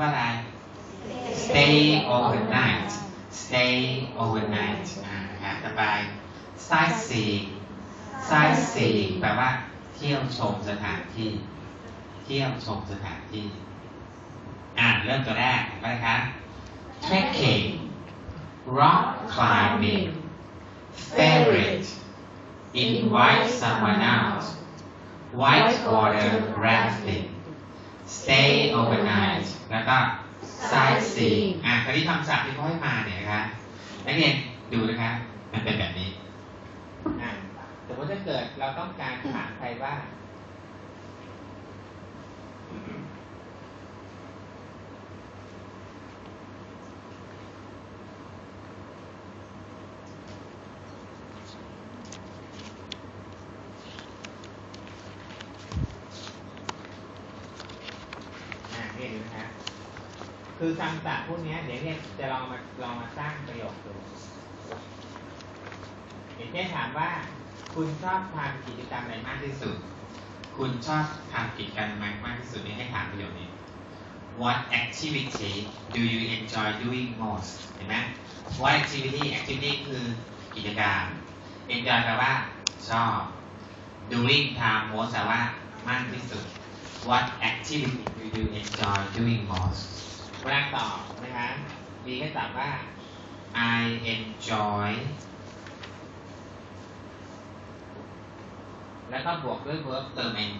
ว่าอะไร stay overnight stay overnight อ่านะครับต่อไป sightseeing sightseeing แปลว่าเที่ยวชมสถานที่ เที่ยวชมสถานที่ อ่าเริ่มตัวแรกไปนะครับ trekking rock climbing favorite invite someone out whitewater rafting stay overnight แล้วก็ sightseeing อะคราวนี้คำศัพท์ที่เขาให้มาเนี่ยนะคะนักเรียนดูนะคะมันเป็นแบบนี้อะสมมติถ้าเกิดเราต้องการถามใครว่า อ่านี่ดูนะครับคือคำศัพท์พวกนี้เดี๋ยวเนี่ยจะลองมาลองมาสร้างประโยคดูอย่างเช่นถามว่า คุณชอบทำกิจกรรมอะไรมากที่สุด คุณชอบทำกิจกรรมอะไรมากที่สุดนี่ให้ถามประโยคนี้ What activity do you enjoy doing most เห็นไหม What activity activity คือกิจกรรม enjoy แปลว่าชอบ doing ทำ most แปลว่ามากที่สุด What activity do you enjoy doing most เวลาตอบนะคะมีก็ตอบว่า I enjoy แล้วก็บวกด้วย verb เติม ing